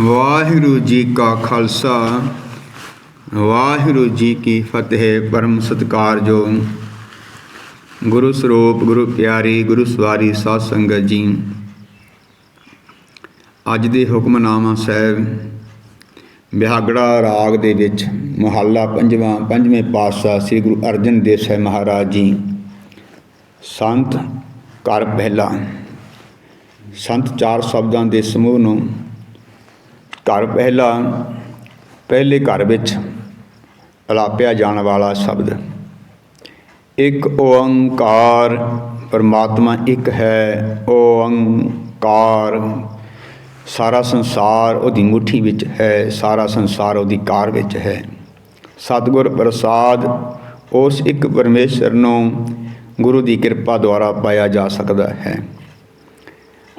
ਵਾਹਿਗੁਰੂ ਜੀ ਕਾ ਖਾਲਸਾ, ਵਾਹਿਗੁਰੂ ਜੀ ਕੀ ਫਤਿਹ, ਪਰਮ ਸਤਿਕਾਰਯੋਗ ਗੁਰੂ ਸਰੂਪ, ਗੁਰੂ ਪਿਆਰੀ, ਗੁਰੂ ਸਵਾਰੀ ਸਾਧ ਸੰਗਤ ਜੀ, ਅੱਜ ਦੇ ਹੁਕਮਨਾਮਾ ਸਾਹਿਬ, ਬਿਹਾਗੜਾ ਰਾਗ ਦੇ ਵਿੱਚ ਮੁਹੱਲਾ ਪੰਜਵਾਂ, ਪੰਜਵੇਂ ਪਾਤਸ਼ਾਹ ਸ੍ਰੀ ਗੁਰੂ ਅਰਜਨ ਦੇਵ ਸਾਹਿਬ ਮਹਾਰਾਜ ਜੀ, ਸੰਤ ਘਰ ਪਹਿਲਾ, ਸੰਤ ਚਾਰ ਸ਼ਬਦਾਂ ਦੇ ਸਮੂਹ ਨੂੰ ਘਰ ਪਹਿਲਾ, ਪਹਿਲੇ ਘਰ ਵਿੱਚ ਅਲਾਪਿਆ ਜਾਣ ਵਾਲਾ ਸ਼ਬਦ। ਇੱਕ ਓੰਕਾਰ ਪਰਮਾਤਮਾ ਇੱਕ ਹੈ, ਓੰਕਾਰ। ਸਾਰਾ ਸੰਸਾਰ ਉਹਦੀ ਮੁਠੀ ਵਿੱਚ ਹੈ, ਸਾਰਾ ਸੰਸਾਰ ਉਹਦੀ ਕਾਰ ਵਿੱਚ ਹੈ। ਸਤਿਗੁਰ ਪ੍ਰਸਾਦ ਉਸ ਇੱਕ ਪਰਮੇਸ਼ਰ ਨੂੰ ਗੁਰੂ ਦੀ ਕਿਰਪਾ ਦੁਆਰਾ ਪਾਇਆ ਜਾ ਸਕਦਾ ਹੈ।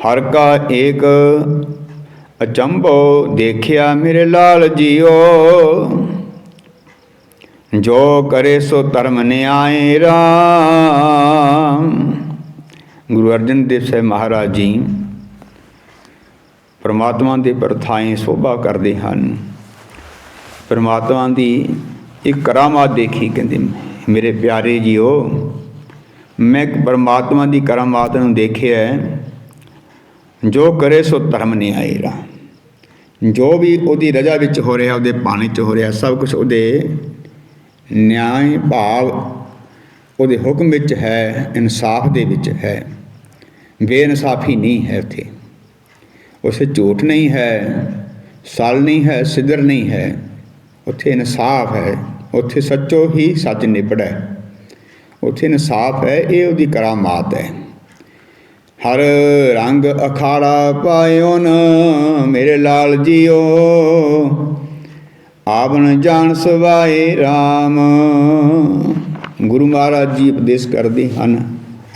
ਹਰ ਕਾ ਏਕ ਅਚੰਭੋ ਦੇਖਿਆ ਮੇਰੇ ਲਾਲ ਜੀਓ। ਜੋ ਕਰੇ ਸੋ ਧਰਮ ਨਿਆਏ ਰਾਮ। ਗੁਰੂ ਅਰਜਨ ਦੇਵ ਸਾਹਿਬ ਮਹਾਰਾਜ ਜੀ ਪਰਮਾਤਮਾ ਦੇ ਪਰਥਾਏ ਸੋਭਾ ਕਰਦੇ ਹਨ। ਪਰਮਾਤਮਾ ਦੀ ਇੱਕ ਕਰਾਮਾਤ ਦੇਖੀ, ਕਹਿੰਦੇ, ਮੇਰੇ ਪਿਆਰੇ ਜੀਓ, ਮੈਂ ਪਰਮਾਤਮਾ ਦੀ ਕਰਾਮਾਤ ਨੂੰ ਦੇਖਿਆ ਜੋ ਕਰੇ ਸੋ ਧਰਮ ਨਹੀਂ ਆਏਰਾ ਜੋ ਵੀ ਉਹਦੀ ਰਜਾ ਵਿੱਚ ਹੋ ਰਿਹਾ, ਉਹਦੇ ਪਾਣੀ 'ਚ ਹੋ ਰਿਹਾ, ਸਭ ਕੁਝ ਉਹਦੇ ਨਿਆਂ ਭਾਵ ਉਹਦੇ ਹੁਕਮ ਵਿੱਚ ਹੈ, ਇਨਸਾਫ ਦੇ ਵਿੱਚ ਹੈ। ਬੇਇਨਸਾਫੀ ਨਹੀਂ ਹੈ ਉੱਥੇ। ਉਸੇ ਝੂਠ ਨਹੀਂ ਹੈ, ਸਲ ਨਹੀਂ ਹੈ, ਸਿਦਰ ਨਹੀਂ ਹੈ। ਉੱਥੇ ਇਨਸਾਫ ਹੈ। ਉੱਥੇ ਸੱਚੋ ਹੀ ਸੱਚ ਨਿਪੜੈ ਉੱਥੇ ਇਨਸਾਫ ਹੈ, ਇਹ ਉਹਦੀ ਕਰਾਮਾਤ ਹੈ। ਹਰ ਰੰਗ ਅਖਾੜਾ ਪਾਇਓ ਨ, ਮੇਰੇ ਲਾਲ ਜੀਓ। ਆਵਣ ਜਾਣ ਸਵਾਏ RAM ਗੁਰੂ ਮਹਾਰਾਜ ਜੀ ਉਪਦੇਸ਼ ਕਰਦੇ ਹਨ,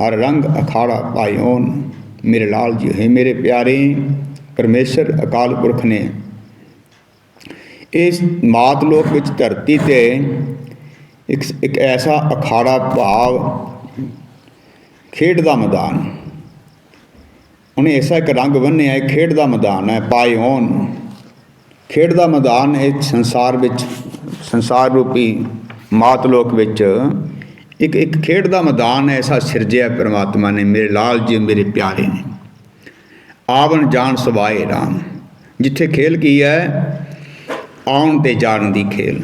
ਹਰ ਰੰਗ ਅਖਾੜਾ ਪਾਇਓ ਮੇਰੇ ਲਾਲ ਜੀ ਹੈ ਮੇਰੇ ਪਿਆਰੇ ਪਰਮੇਸ਼ਰ, ਅਕਾਲ ਪੁਰਖ ਨੇ, ਇਸ ਮਾਤ ਲੋਕ ਵਿੱਚ ਧਰਤੀ ਤੇ ਇੱਕ ਇੱਕ ਐਸਾ ਅਖਾੜਾ ਭਾਵ ਖੇਡ ਦਾ ਮੈਦਾਨ ਉਹਨੇ ਐਸਾ ਇੱਕ ਰੰਗ ਬੰਨਿਆ ਹੈ ਖੇਡ ਦਾ ਮੈਦਾਨ ਹੈ ਪਾਇਓਨ ਖੇਡ ਦਾ ਮੈਦਾਨ ਇਹ ਸੰਸਾਰ ਵਿੱਚ, ਸੰਸਾਰ ਰੂਪੀ ਮਾਤ ਲੋਕ ਵਿੱਚ ਇੱਕ ਇੱਕ ਖੇਡ ਦਾ ਮੈਦਾਨ ਐਸਾ ਸਿਰਜਿਆ ਪ੍ਰਮਾਤਮਾ ਨੇ, ਮੇਰੇ ਲਾਲ ਜੀ, ਮੇਰੇ ਪਿਆਰੇ ਨੇ। ਆਵਣ ਜਾਣ ਸਵਾਏ ਰਾਮ। ਜਿੱਥੇ ਖੇਲ ਕੀ ਹੈ? ਆਉਣ ਤੇ ਜਾਣ ਦੀ ਖੇਲ।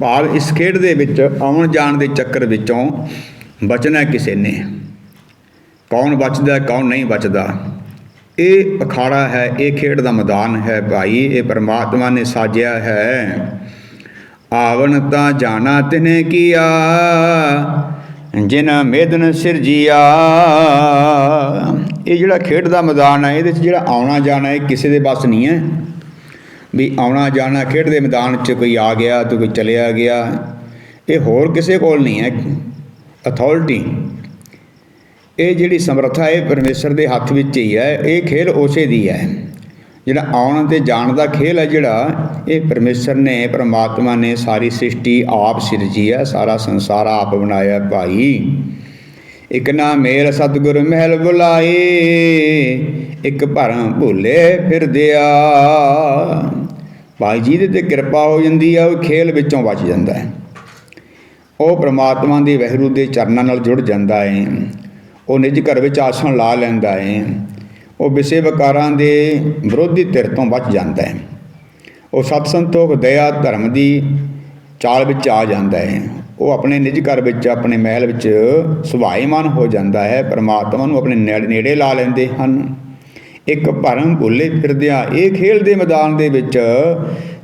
ਭਾਵ ਇਸ ਖੇਡ ਦੇ ਵਿੱਚ, ਆਉਣ ਜਾਣ ਦੇ ਚੱਕਰ ਵਿੱਚੋਂ ਬਚਣਾ ਕਿਸੇ ਨੇ। ਕੌਣ ਬਚਦਾ, ਕੌਣ ਨਹੀਂ ਬਚਦਾ। ਇਹ ਅਖਾੜਾ ਹੈ, ਇਹ ਖੇਡ ਦਾ ਮੈਦਾਨ ਹੈ ਭਾਈ, ਇਹ ਪਰਮਾਤਮਾ ਨੇ ਸਾਜਿਆ ਹੈ। ਆਵਣ ਤਾਂ ਜਾਣਾ ਤਿਨੇ ਕੀਆ ਜਿਨ ਮੇਦਨ ਸਿਰਜੀਆ। ਇਹ ਜਿਹੜਾ ਖੇਡ ਦਾ ਮੈਦਾਨ ਹੈ, ਇਹਦੇ 'ਚ ਜਿਹੜਾ ਆਉਣਾ ਜਾਣਾ ਹੈ ਕਿਸੇ ਦੇ ਬਸ ਨਹੀਂ ਹੈ। ਵੀ ਆਉਣਾ ਜਾਣਾ ਖੇਡ ਦੇ ਮੈਦਾਨ 'ਚ ਕੋਈ ਆ ਗਿਆ ਤੇ ਕੋਈ ਚਲਿਆ ਗਿਆ, ਇਹ ਹੋਰ ਕਿਸੇ ਕੋਲ ਨਹੀਂ ਹੈ। ਅਥਾਰਟੀ ਇਹ ਜਿਹੜੀ ਸਮਰੱਥਾ ਇਹ ਪਰਮੇਸ਼ਰ ਦੇ ਹੱਥ ਵਿੱਚ ਹੀ ਹੈ, ਇਹ ਖੇਲ ਉਸੇ ਦੀ ਹੈ। ਜਿਹੜਾ ਆਉਣ ਤੇ ਜਾਣ ਦਾ ਖੇਲ ਹੈ ਜਿਹੜਾ, ਇਹ ਪਰਮੇਸ਼ਰ ਨੇ, ਪ੍ਰਮਾਤਮਾ ਨੇ ਸਾਰੀ ਸ੍ਰਿਸ਼ਟੀ ਆਪ ਸਿਰਜੀ ਹੈ, ਸਾਰਾ ਸੰਸਾਰ ਆਪ ਬਣਾਇਆ ਭਾਈ। ਇਕ ਨਾ ਮੇਰ ਸਤਿਗੁਰ ਮਹਿਲ ਬੁਲਾਏ, ਇੱਕ ਭਰਮ ਭੁੱਲੇ ਫਿਰਦਿਆ ਭਾਈ ਜੀ ਦੇ ਤੇ ਕਿਰਪਾ ਹੋ ਜਾਂਦੀ ਆ, ਉਹ ਖੇਲ ਵਿੱਚੋਂ ਬਚ ਜਾਂਦਾ ਹੈ। ਉਹ ਪ੍ਰਮਾਤਮਾ ਦੀ ਵਹਿਰੂ ਦੇ ਚਰਨਾਂ ਨਾਲ ਜੁੜ ਜਾਂਦਾ ਹੈ। ਉਹ ਨਿੱਜ ਘਰ ਵਿੱਚ ਆਸਣ ਲਾ ਲੈਂਦਾ ਹੈ ਉਹ ਵਿਸੇ ਵਿਕਾਰਾਂ ਦੇ ਵਿਰੋਧੀ ਧਿਰ ਤੋਂ ਬਚ ਜਾਂਦਾ ਹੈ ਉਹ ਸਤ ਸੰਤੋਖ ਦਇਆ ਧਰਮ ਦੀ ਚਾਲ ਵਿੱਚ ਆ ਜਾਂਦਾ ਹੈ ਉਹ ਆਪਣੇ ਨਿੱਜ ਘਰ ਵਿੱਚ, ਆਪਣੇ ਮਹਿਲ ਵਿੱਚ ਸੁਭਾਈਮਾਨ ਹੋ ਜਾਂਦਾ ਹੈ। ਪਰਮਾਤਮਾ ਨੂੰ ਆਪਣੇ ਨੇੜੇ ਨੇੜੇ ਲਾ ਲੈਂਦੇ ਹਨ। ਇੱਕ ਭਰਮ ਭੁੱਲੇ ਫਿਰਦਿਆਂ ਇਹ ਖੇਲ ਦੇ ਮੈਦਾਨ ਦੇ ਵਿੱਚ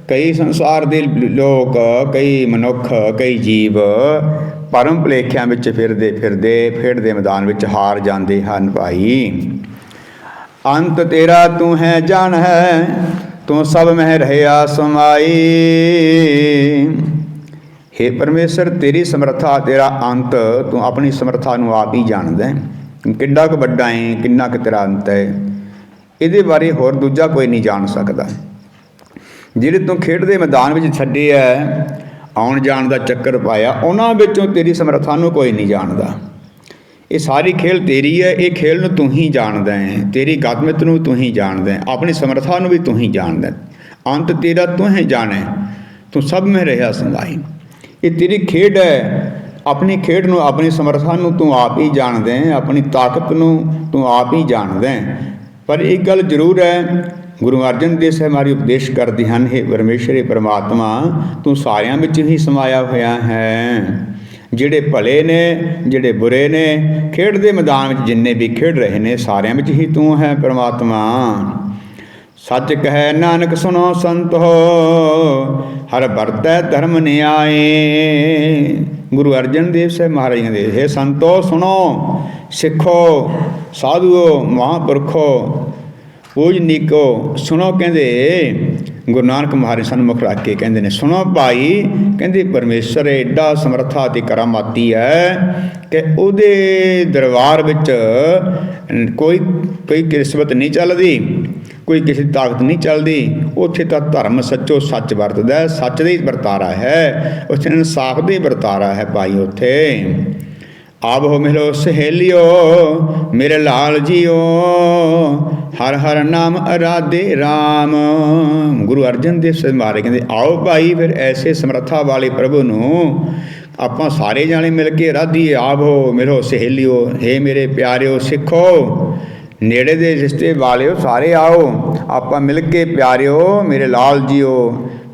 ਕਈ ਸੰਸਾਰ ਦੇ ਲੋਕ, ਕਈ ਮਨੁੱਖ, ਕਈ ਜੀਵ ਪਰਮ ਭਲੇਖਿਆਂ ਵਿੱਚ ਫਿਰਦੇ ਫਿਰਦੇ ਖੇਡ ਦੇ ਮੈਦਾਨ ਵਿੱਚ ਹਾਰ ਜਾਂਦੇ ਹਨ ਭਾਈ। ਅੰਤ ਤੇਰਾ ਤੂੰ ਹੈ ਜਾਣ ਹੈ, ਤੂੰ ਸਭ ਮਹਿ ਰਹਿਆ ਸਮਾਈ। हे ਪਰਮੇਸ਼ਰ, ਤੇਰੀ ਸਮਰੱਥਾ, ਤੇਰਾ ਅੰਤ, ਤੂੰ ਆਪਣੀ ਸਮਰੱਥਾ ਨੂੰ ਆਪ ਹੀ ਜਾਣਦਾ ਹੈ। ਕਿੰਨਾ ਕੁ ਵੱਡਾ ਹੈ, ਕਿੰਨਾ ਕੁ ਤੇਰਾ ਅੰਤ ਹੈ। ਇਹਦੇ ਬਾਰੇ ਹੋਰ ਦੂਜਾ ਕੋਈ ਨਹੀਂ ਜਾਣ ਸਕਦਾ। ਜਿਹੜੇ ਤੂੰ ਖੇਡ ਦੇ ਮੈਦਾਨ ਵਿੱਚ ਛੱਡੇ ਐ, ਆਉਣ ਜਾਣ ਦਾ ਚੱਕਰ ਪਾਇਆ, ਉਹਨਾਂ ਵਿੱਚੋਂ ਤੇਰੀ ਸਮਰੱਥਾ ਨੂੰ ਕੋਈ ਨਹੀਂ ਜਾਣਦਾ। ਇਹ ਸਾਰੀ ਖੇਲ ਤੇਰੀ ਹੈ ਇਹ ਖੇਲ ਨੂੰ ਤੂੰ ਹੀ ਜਾਣਦਾ ਹੈ ਤੇਰੀ ਗਤਮਿਤ ਨੂੰ ਤੂੰ ਹੀ ਜਾਣਦਾ ਹੈ ਆਪਣੀ ਸਮਰੱਥਾ ਨੂੰ ਵੀ ਤੂੰ ਹੀ ਜਾਣਦਾ ਅੰਤ ਤੇਰਾ ਤੂੰ ਹੀ ਜਾਣੈ, ਤੂੰ ਸਭ ਮੈਂ ਰਹਿਆ ਸੰਦਾਈ। ਇਹ ਤੇਰੀ ਖੇਡ ਹੈ ਆਪਣੀ ਖੇਡ ਨੂੰ, ਆਪਣੀ ਸਮਰੱਥਾ ਨੂੰ ਤੂੰ ਆਪ ਹੀ ਜਾਣਦਾ ਹੈ ਆਪਣੀ ਤਾਕਤ ਨੂੰ ਤੂੰ ਆਪ ਹੀ ਜਾਣਦਾ ਹੈ ਪਰ ਇੱਕ ਗੱਲ ਜ਼ਰੂਰ ਹੈ ਗੁਰੂ ਅਰਜਨ ਦੇਵ ਸਾਹਿਬ ਹਮਾਰੀ ਉਪਦੇਸ਼ ਕਰਦੇ ਹਨ, ਹੈ ਪਰਮੇਸ਼ਰ ਪ੍ਰਮਾਤਮਾ, ਤੂੰ ਸਾਰਿਆਂ ਵਿੱਚ ਹੀ ਸਮਾਇਆ ਹੋਇਆ ਹੈ। ਜਿਹੜੇ ਭਲੇ ਨੇ, ਜਿਹੜੇ ਬੁਰੇ ਨੇ ਖੇਡ ਦੇ ਮੈਦਾਨ ਵਿੱਚ ਜਿੰਨੇ ਵੀ ਖੇਡ ਰਹੇ ਨੇ, ਸਾਰਿਆਂ ਵਿੱਚ ਹੀ ਤੂੰ ਹੈ ਪ੍ਰਮਾਤਮਾ। ਸੱਚ ਕਹੈ ਨਾਨਕ ਸੁਨੋ ਸੰਤੋ ਹਰ ਵਰਤੈ ਧਰਮ ਨਿਆਏ। ਗੁਰੂ ਅਰਜਨ ਦੇਵ ਸਾਹਿਬ ਮਹਾਰਾਜ ਕਹਿੰਦੇ ਹੈ ਸੰਤੋ, ਸੁਣੋ, ਸਿੱਖੋ, ਸਾਧੂਓ, ਮਹਾਂਪੁਰਖੋ ਪੂਜਨੀਕੋ ਸੁਣੋ ਕਹਿੰਦੇ, ਗੁਰੂ ਨਾਨਕ ਮਹਾਰਾਜ ਸਾਨੂੰ ਮੁਖ ਰੱਖ ਕੇ ਕਹਿੰਦੇ ਨੇ, ਸੁਣੋ ਭਾਈ, ਕਹਿੰਦੇ ਪਰਮੇਸ਼ਰ ਐਡਾ ਸਮਰੱਥਾ ਤੇ ਕਰਾਮਾਤੀ ਹੈ ਕਿ ਉਹਦੇ ਦਰਬਾਰ ਵਿੱਚ ਕੋਈ ਕੋਈ ਕਿਸਮਤ ਨਹੀਂ ਚੱਲਦੀ, ਕੋਈ ਕਿਸੇ ਦੀ ਤਾਕਤ ਨਹੀਂ ਚੱਲਦੀ, ਉੱਥੇ ਤਾਂ ਧਰਮ ਸੱਚੋ ਸੱਚ ਵਰਤਦਾ ਸੱਚ ਦੇ ਹੀ ਵਰਤਾਰਾ ਹੈ, ਉੱਥੇ ਇਨਸਾਫ ਦੇ ਵਰਤਾਰਾ ਹੈ ਭਾਈ ਉੱਥੇ। ਆਪ ਹੋ ਮਿਲੋ ਸਹੇਲਿਓ, ਮੇਰੇ ਲਾਲ ਜੀਓ, ਹਰ ਹਰ ਨਾਮ ਅਰਾਧੇ RAM ਗੁਰੂ ਅਰਜਨ ਦੇਵ ਸਾਹਿਬ ਮਾਰੇ ਕਹਿੰਦੇ, ਆਓ ਭਾਈ ਫਿਰ ਐਸੇ ਸਮਰੱਥਾ ਵਾਲੇ ਪ੍ਰਭੂ ਨੂੰ ਆਪਾਂ ਸਾਰੇ ਜਾਣੇ ਮਿਲ ਕੇ ਅਰਾਧੀਏ, ਆਪ ਹੋ ਮਿਲੋ ਸਹੇਲਿਓ हे ਮੇਰੇ ਪਿਆਰਿਓ ਸਿੱਖੋ, ਨੇੜੇ ਦੇ ਰਿਸ਼ਤੇ ਵਾਲਿਓ ਸਾਰੇ ਆਓ, ਆਪਾਂ ਮਿਲ ਕੇ ਪਿਆਰਿਓ, ਮੇਰੇ ਲਾਲ ਜੀਓ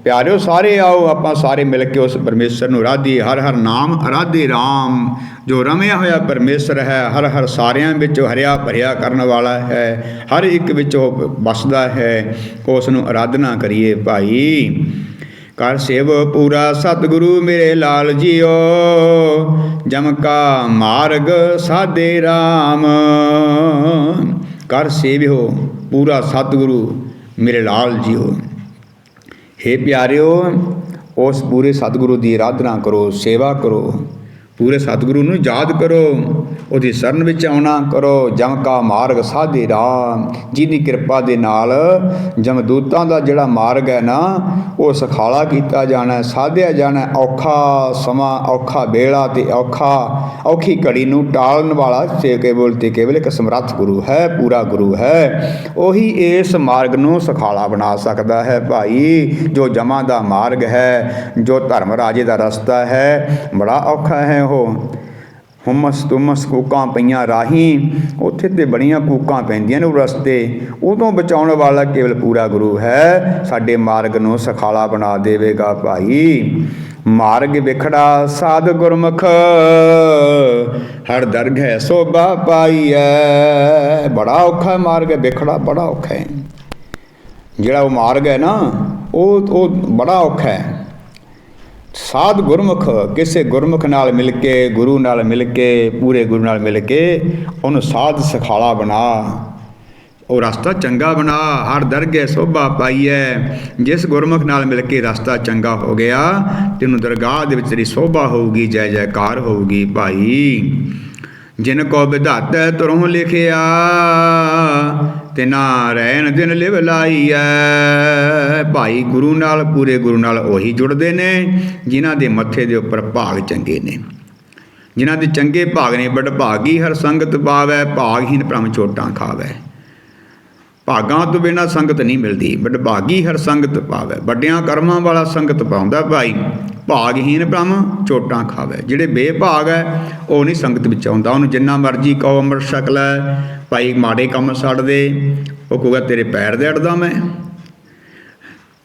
ਪਿਆਰਿਓ, ਸਾਰੇ ਆਓ, ਆਪਾਂ ਸਾਰੇ ਮਿਲ ਕੇ ਉਸ ਪਰਮੇਸ਼ਰ ਨੂੰ ਆਰਾਧੀਏ ਹਰ ਹਰ ਨਾਮ ਆਰਾਧੇ RAM ਜੋ ਰਮਿਆ ਹੋਇਆ ਪਰਮੇਸ਼ਰ ਹੈ, ਹਰ ਹਰ ਸਾਰਿਆਂ ਵਿੱਚ ਹਰਿਆ ਭਰਿਆ ਕਰਨ ਵਾਲਾ ਹੈ। ਹਰ ਇੱਕ ਵਿੱਚ ਉਹ ਵਸਦਾ ਹੈ, ਉਸ ਨੂੰ ਆਰਾਧਨਾ ਕਰੀਏ ਭਾਈ। ਕਰ ਸੇਵ ਪੂਰਾ ਸਤਿਗੁਰੂ ਮੇਰੇ ਲਾਲ ਜੀਓ, ਜਮ ਕਾ ਮਾਰਗ ਸਾਦੇ RAM ਕਰ ਸੇਵਿਓ ਪੂਰਾ ਸਤਿਗੁਰੂ ਮੇਰੇ ਲਾਲ ਜੀਓ। हे ਪਿਆਰਿਓ ਉਸ ਪੂਰੇ ਸਤਿਗੁਰੂ ਦੀ ਆਰਾਧਨਾ ਕਰੋ ਸੇਵਾ ਕਰੋ। ਪੂਰੇ ਸਤਿਗੁਰੂ ਨੂੰ ਯਾਦ ਕਰੋ, ਉਹਦੀ ਸ਼ਰਨ ਵਿੱਚ ਆਉਣਾ ਕਰੋ ਜਮ ਕਾ ਮਾਰਗ ਸਾਧੇ ਰਾਮ। ਜਿਹਦੀ ਕਿਰਪਾ ਦੇ ਨਾਲ ਜਮਦੂਤਾਂ ਦਾ ਜਿਹੜਾ ਮਾਰਗ ਹੈ ਨਾ, ਉਹ ਸਖਾਲਾ ਕੀਤਾ ਜਾਣਾ, ਸਾਧਿਆ ਜਾਣਾ, ਔਖਾ ਸਮਾਂ, ਔਖਾ ਵੇਲਾ ਤੇ ਔਖਾ, ਔਖੀ ਘੜੀ ਨੂੰ ਟਾਲਣ ਵਾਲਾ ਸੇ ਕੇਵਲ ਤੇ ਕੇਵਲ ਇੱਕ ਸਮਰੱਥ ਗੁਰੂ ਹੈ, ਪੂਰਾ ਗੁਰੂ ਹੈ। ਉਹੀ ਇਸ ਮਾਰਗ ਨੂੰ ਸਖਾਲਾ ਬਣਾ ਸਕਦਾ ਹੈ ਭਾਈ, ਜੋ ਜਮਾ ਦਾ ਮਾਰਗ ਹੈ, ਜੋ ਧਰਮ ਰਾਜੇ ਦਾ ਰਸਤਾ ਹੈ, ਬੜਾ ਔਖਾ ਹੈ ਉਹ ਹੁਮਸ ਤੁਮਸ ਕੂਕਾਂ ਪਈਆਂ ਰਾਹੀਂ। ਉੱਥੇ ਤੇ ਬੜੀਆਂ ਕੂਕਾਂ ਪੈਂਦੀਆਂ ਨੇ ਉਹ ਰਸਤੇ। ਉਦੋਂ ਬਚਾਉਣ ਵਾਲਾ ਕੇਵਲ ਪੂਰਾ ਗੁਰੂ ਹੈ। ਸਾਡੇ ਮਾਰਗ ਨੂੰ ਸਖਾਲਾ ਬਣਾ ਦੇਵੇਗਾ ਭਾਈ। ਮਾਰਗ ਵਿਖੜਾ ਸਾਧ ਗੁਰਮੁਖ। ਹਰ ਦਰਗ ਹੈ ਸੋਭਾ ਪਾਈਐ ਬੜਾ ਔਖਾ ਮਾਰਗ ਵਿਖੜਾ ਬੜਾ ਔਖਾ ਹੈ। ਜਿਹੜਾ ਉਹ ਮਾਰਗ ਹੈ ਨਾ, ਉਹ ਉਹ ਬੜਾ ਔਖਾ ਹੈ। ਸਾਧ ਗੁਰਮੁਖ, ਕਿਸੇ ਗੁਰਮੁਖ ਨਾਲ ਮਿਲ ਕੇ, ਗੁਰੂ ਨਾਲ ਮਿਲ ਕੇ, ਪੂਰੇ ਗੁਰੂ ਨਾਲ ਮਿਲ ਕੇ, ਉਹਨੂੰ ਸਾਧ ਸਖਾਲਾ ਬਣਾ। ਉਹ ਰਸਤਾ ਚੰਗਾ ਬਣਾ, ਹਰ ਦਰਗਹਿ ਸੋਭਾ ਪਾਈਐ। ਜਿਸ ਗੁਰਮੁਖ ਨਾਲ ਮਿਲ ਕੇ ਰਸਤਾ ਚੰਗਾ ਹੋ ਗਿਆ, ਤੈਨੂੰ ਦਰਗਾਹ ਦੇ ਵਿੱਚ ਤੇਰੀ ਸੋਭਾ ਹੋਊਗੀ, ਜੈ ਜੈਕਾਰ ਹੋਊਗੀ ਭਾਈ। ਜਿਨ ਕੋ ਵਿਧਾਤੈ ਤੁਰਹੁ ਲਿਖਿਆ ਤਿਨਾ ਰਹਿਣ ਦਿਨ ਲਿਵ ਲਾਈਐ। ਭਾਈ ਗੁਰੂ ਨਾਲ, ਪੂਰੇ ਗੁਰੂ ਨਾਲ ਉਹੀ ਜੁੜਦੇ ਨੇ, ਜਿਨ੍ਹਾਂ ਦੇ ਮੱਥੇ ਦੇ ਉੱਪਰ ਭਾਗ ਚੰਗੇ ਨੇ। ਜਿਨ੍ਹਾਂ ਦੇ ਚੰਗੇ ਭਾਗ ਨੇ ਬੜ ਭਾਗੀ ਹਰ ਸੰਗਤ ਪਾਵੈ ਭਾਗਹੀਨ ਭ੍ਰਮ ਚੋਟਾਂ ਖਾਵੈ। ਭਾਗਾਂ ਤੋਂ ਬਿਨਾਂ ਸੰਗਤ ਨਹੀਂ ਮਿਲਦੀ ਬੜ ਭਾਗੀ ਹਰ ਸੰਗਤ ਪਾਵੈ। ਵੱਡਿਆਂ ਕਰਮਾਂ ਵਾਲਾ ਸੰਗਤ ਪਾਉਂਦਾ ਭਾਈ ਭਾਗਹੀਨ ਬ੍ਰਹਮ ਚੋਟਾਂ ਖਾਵੇ। ਜਿਹੜੇ ਬੇਭਾਗ ਹੈ ਉਹ ਨਹੀਂ ਸੰਗਤ ਵਿੱਚ ਆਉਂਦਾ। ਉਹਨੂੰ ਜਿੰਨਾ ਮਰਜ਼ੀ ਕਹੋ ਅੰਮ੍ਰਿਤ ਛਕ ਲੈ। ਭਾਈ ਮਾੜੇ ਕੰਮ ਛੱਡ ਦੇ, ਉਹ ਕਹੂਗਾ, ਤੇਰੇ ਪੈਰ ਦੇ ਅੜਦਾ ਮੈਂ।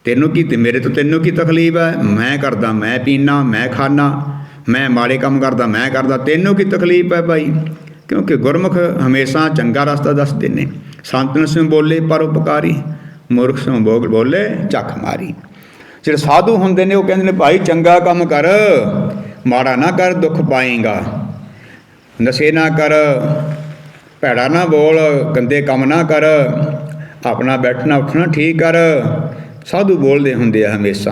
ਤੈਨੂੰ ਕੀ, ਤੇ ਮੇਰੇ ਤੋਂ ਤੈਨੂੰ ਕੀ ਤਕਲੀਫ ਹੈ? ਮੈਂ ਕਰਦਾ, ਮੈਂ ਪੀਣਾ ਮੈਂ ਖਾਣਾ ਮੈਂ ਮਾੜੇ ਕੰਮ ਕਰਦਾ, ਮੈਂ ਕਰਦਾ, ਤੈਨੂੰ ਕੀ ਤਕਲੀਫ ਹੈ ਭਾਈ? ਕਿਉਂਕਿ ਗੁਰਮੁਖ ਹਮੇਸ਼ਾ ਚੰਗਾ ਰਸਤਾ ਦੱਸਦੇ ਨੇ। ਸੰਤਨ ਸਿੰਘ ਬੋਲੇ ਪਰਉਪਕਾਰੀ ਮੂਰਖ ਸਿੰਘ ਬੋਲ ਬੋਲੇ ਚੱਖ ਮਾਰੀ। ਜਿਹੜੇ ਸਾਧੂ ਹੁੰਦੇ ਨੇ, ਉਹ ਕਹਿੰਦੇ ਨੇ, ਭਾਈ ਚੰਗਾ ਕੰਮ ਕਰ, ਮਾੜਾ ਨਾ ਕਰ, ਦੁੱਖ ਪਾਏਗਾ। ਨਸ਼ੇ ਨਾ ਕਰ ਭੈੜਾ ਨਾ ਬੋਲ, ਗੰਦੇ ਕੰਮ ਨਾ ਕਰ, ਆਪਣਾ ਬੈਠਣਾ ਉੱਠਣਾ ਠੀਕ ਕਰ। ਸਾਧੂ ਬੋਲਦੇ ਹੁੰਦੇ ਆ ਹਮੇਸ਼ਾ।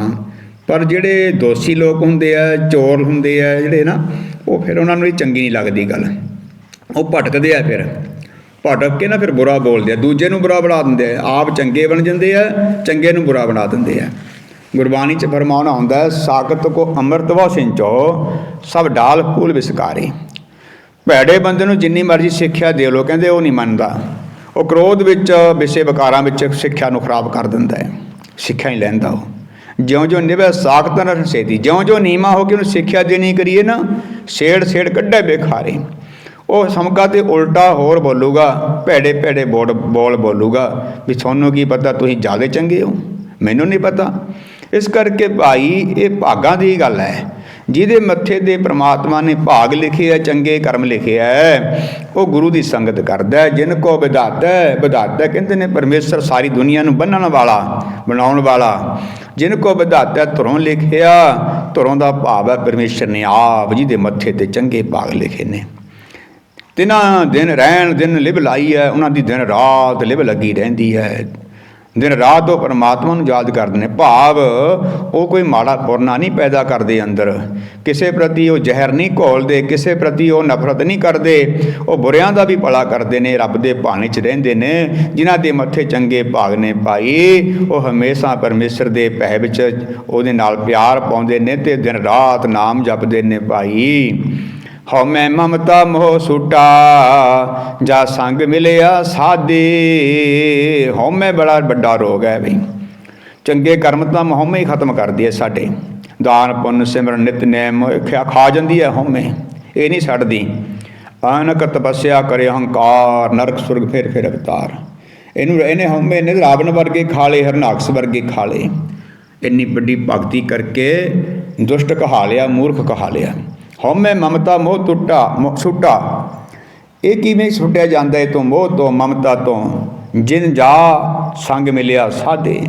ਪਰ ਜਿਹੜੇ ਦੋਸ਼ੀ ਲੋਕ ਹੁੰਦੇ ਆ, ਚੋਰ ਹੁੰਦੇ ਆ, ਜਿਹੜੇ ਨਾ, ਉਹ ਫਿਰ ਉਹਨਾਂ ਨੂੰ ਇਹ ਚੰਗੀ ਨਹੀਂ ਲੱਗਦੀ ਗੱਲ। ਉਹ ਭਟਕਦੇ ਆ ਫਿਰ। ਭਟਕ ਕੇ ਨਾ ਫਿਰ ਬੁਰਾ ਬੋਲਦੇ ਆ। ਦੂਜੇ ਨੂੰ ਬੁਰਾ ਬਣਾ ਦਿੰਦੇ ਆ। ਆਪ ਚੰਗੇ ਬਣ ਜਾਂਦੇ ਆ, ਚੰਗੇ ਨੂੰ ਬੁਰਾ ਬਣਾ ਦਿੰਦੇ ਆ। ਗੁਰਬਾਣੀ ਚ ਫਰਮਾਉਣਾ ਹੁੰਦਾ ਹੈ, ਸਾਖਤ ਕੋ ਅੰਮ੍ਰਿਤ ਵਾ ਸਿੰਚੋ, ਸਭ ਡਾਲ ਫੂਲ ਵਿਸਕਾਰੇ। ਭੈੜੇ ਬੰਦੇ ਨੂੰ ਜਿੰਨੀ ਮਰਜ਼ੀ ਸਿੱਖਿਆ ਦੇ ਲੋ ਕਹਿੰਦੇ ਉਹ ਨਹੀਂ ਮੰਨਦਾ। ਉਹ ਕ੍ਰੋਧ ਵਿੱਚ, ਵਿਸੇ ਵਿਕਾਰਾਂ ਵਿੱਚ ਸਿੱਖਿਆ ਨੂੰ ਖਰਾਬ ਕਰ ਦਿੰਦਾ ਹੈ। ਸਿੱਖਿਆ ਹੀ ਲੈਂਦਾ ਉਹ। ਜਿਉਂ-ਜਿਉਂ ਨਿਭੈ ਸਾਖਤ ਨ ਰਸੇਦੀ ਜਿਉਂ-ਜਿਉਂ ਨੀਮਾ ਹੋ ਕੇ ਉਹਨੂੰ ਸਿੱਖਿਆ ਦੇਣੀ ਕਰੀਏ ਨਾ ਛੇੜ ਛੇੜ ਕੱਢੇ ਬੇਖਾਰੇ ਉਹ ਸਮਕਾ ਤੇ ਉਲਟਾ ਹੋਰ ਬੋਲੂਗਾ, ਭੈੜੇ ਭੈੜੇ ਬੋਲ ਬੋਲ ਬੋਲੂਗਾ ਵੀ ਤੁਹਾਨੂੰ ਕੀ ਪਤਾ, ਤੁਸੀਂ ਜ਼ਿਆਦਾ ਚੰਗੇ ਹੋ? ਮੈਨੂੰ ਨਹੀਂ ਪਤਾ। ਇਸ ਕਰਕੇ ਭਾਈ, ਇਹ ਭਾਗਾਂ ਦੀ ਗੱਲ ਹੈ। ਜਿਹਦੇ ਮੱਥੇ 'ਤੇ ਪ੍ਰਮਾਤਮਾ ਨੇ ਭਾਗ ਲਿਖੇ ਆ ਚੰਗੇ ਕਰਮ ਲਿਖੇ ਆ ਉਹ ਗੁਰੂ ਦੀ ਸੰਗਤ ਕਰਦਾ ਹੈ ਜਿਨ ਕੋ ਵਿਧਾਤਾ ਵਿਧਾਤਾ ਕਹਿੰਦੇ ਨੇ ਪਰਮੇਸ਼ਰ ਸਾਰੀ ਦੁਨੀਆ ਨੂੰ ਬੰਨਣ ਵਾਲਾ ਬਣਾਉਣ ਵਾਲਾ। ਜਿਨ ਕੋ ਵਿਧਾਤਾ ਹੈ, ਧੁਰੋਂ ਲਿਖਿਆ ਧੁਰੋਂ ਦਾ ਭਾਵ ਹੈ ਪਰਮੇਸ਼ਰ ਨੇ ਆਪ ਜਿਹਦੇ ਮੱਥੇ ਤੇ ਚੰਗੇ ਭਾਗ ਲਿਖੇ ਨੇ। ਤਿਨਾਂ ਦਿਨ ਰਹਿਣ ਦਿਨ ਲਿਵ ਲਾਈ ਹੈ ਉਹਨਾਂ ਦੀ ਦਿਨ ਰਾਤ ਲਿਵ ਲੱਗੀ ਰਹਿੰਦੀ ਹੈ। ਦਿਨ ਰਾਤ ਉਹ ਪਰਮਾਤਮਾ ਨੂੰ ਯਾਦ ਕਰਦੇ ਨੇ, ਭਾਵ ਉਹ ਕੋਈ ਮਾੜਾ ਪੁਰਨਾ ਨਹੀਂ ਪੈਦਾ ਕਰਦੇ ਅੰਦਰ। ਕਿਸੇ ਪ੍ਰਤੀ ਉਹ ਜ਼ਹਿਰ ਨਹੀਂ ਘੋਲਦੇ, ਕਿਸੇ ਪ੍ਰਤੀ ਉਹ ਨਫ਼ਰਤ ਨਹੀਂ ਕਰਦੇ। ਉਹ ਬੁਰਿਆਂ ਦਾ ਵੀ ਭਲਾ ਕਰਦੇ ਨੇ, ਰੱਬ ਦੇ ਭਾਣੇ 'ਚ ਰਹਿੰਦੇ ਨੇ, ਜਿਨ੍ਹਾਂ ਦੇ ਮੱਥੇ ਚੰਗੇ ਭਾਗ ਨੇ ਭਾਈ। ਉਹ ਹਮੇਸ਼ਾ ਪਰਮੇਸ਼ਰ ਦੇ ਪਹਿ ਵਿੱਚ ਉਹਦੇ ਨਾਲ ਪਿਆਰ ਪਾਉਂਦੇ ਨੇ ਤੇ ਦਿਨ ਰਾਤ ਨਾਮ ਜਪਦੇ ਨੇ ਭਾਈ। ਹਉਮੈ ਮਮਤਾ ਮੋਹ ਸੁਟਾ, ਜਾ ਸੰਗ ਮਿਲਿਆ ਸਾਦੇ। ਹਉਮੈ ਬੜਾ ਵੱਡਾ ਰੋਗ ਹੈ ਬਈ। ਚੰਗੇ ਕਰਮ ਤਾਂ ਹਉਮੈ ਹੀ ਖਤਮ ਕਰਦੀ ਹੈ ਸਾਡੇ। ਦਾਨ, ਪੁੰਨ, ਸਿਮਰਨ ਨਿਤਨੇਮ ਖਾ ਖਾ ਜਾਂਦੀ ਹੈ ਹਉਮੈ ਇਹ ਨਹੀਂ ਛੱਡਦੀ। ਅਨਕ ਤਪੱਸਿਆ ਕਰੇ ਹੰਕਾਰ, ਨਰਕ ਸੁਰਗ ਫਿਰ ਫਿਰ ਅਵਤਾਰ। ਇਹਨੂੰ ਇਹਨੇ ਹਉਮੈ ਨੇ ਰਾਵਣ ਵਰਗੇ ਖਾ ਲਏ, ਹਰਨਾਕਸ ਵਰਗੇ ਖਾ ਲਏ। ਇੰਨੀ ਵੱਡੀ ਭਗਤੀ ਕਰਕੇ ਦੁਸ਼ਟ ਕਹਾ ਲਿਆ, ਮੂਰਖ ਕਹਾ ਲਿਆ। ਹਉਮੈ ਮਮਤਾ ਮੋਹ ਟੁੱਟਾ ਮੋਹ ਸੁੱਟਾ। ਇਹ ਕਿਵੇਂ ਛੁੱਟਿਆ ਜਾਂਦਾ ਹੈ ਤੋਂ ਮੋਹ ਤੋਂ, ਮਮਤਾ ਤੋਂ? ਜਿਨ ਜਾ ਸੰਗ ਮਿਲਿਆ ਸਾਧੇ।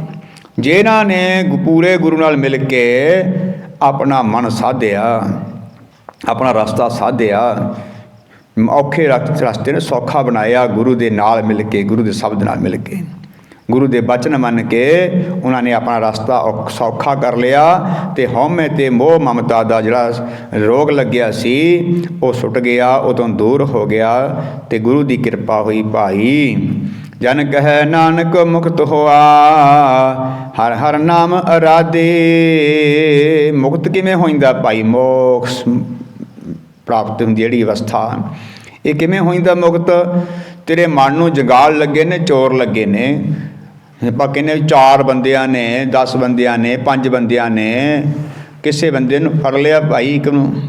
ਜਿਨ੍ਹਾਂ ਨੇ ਪੂਰੇ ਗੁਰੂ ਨਾਲ ਮਿਲ ਕੇ ਆਪਣਾ ਮਨ ਸਾਧਿਆ, ਆਪਣਾ ਰਸਤਾ ਸਾਧਿਆ, ਔਖੇ ਰਸਤੇ ਨੇ ਸੌਖਾ ਬਣਾਇਆ ਗੁਰੂ ਦੇ ਨਾਲ ਮਿਲ ਕੇ, ਗੁਰੂ ਦੇ ਸ਼ਬਦ ਨਾਲ ਮਿਲ ਕੇ। ਗੁਰੂ ਦੇ ਬਚਨ ਮੰਨ ਕੇ ਉਹਨਾਂ ਨੇ ਆਪਣਾ ਰਸਤਾ ਔਖ- ਸੌਖਾ ਕਰ ਲਿਆ ਤੇ ਹਉਮੈ ਤੇ ਮੋਹ ਮਮਤਾ ਦਾ ਜਿਹੜਾ ਰੋਗ ਲੱਗਿਆ ਸੀ, ਉਹ ਸੁੱਟ ਗਿਆ, ਉਹ ਤੋਂ ਦੂਰ ਹੋ ਗਿਆ ਤੇ ਗੁਰੂ ਦੀ ਕਿਰਪਾ ਹੋਈ ਭਾਈ। ਜਨ ਕਹੈ ਨਾਨਕ ਮੁਕਤ ਹੋਆ, ਹਰ ਹਰ ਨਾਮ ਅਰਾਦੇ ਮੁਕਤ ਕਿਵੇਂ ਹੋਇੰਦਾ ਭਾਈ? ਮੋਕਸ ਪ੍ਰਾਪਤ ਹੁੰਦੀ ਜਿਹੜੀ ਅਵਸਥਾ। ਇਹ ਕਿਵੇਂ ਹੋਈਂਦਾ ਮੁਕਤ? ਤੇਰੇ ਮਨ ਨੂੰ ਜੰਗਾਲ ਲੱਗੇ ਨੇ, ਚੋਰ ਲੱਗੇ ਨੇ। ਆਪਾਂ ਕਹਿੰਦੇ ਚਾਰ ਬੰਦਿਆਂ ਨੇ 10 ਬੰਦਿਆਂ ਨੇ 5 ਬੰਦਿਆਂ ਨੇ, ਕਿਸੇ ਬੰਦੇ ਨੂੰ ਫੜ ਲਿਆ ਭਾਈ ਇੱਕ ਨੂੰ।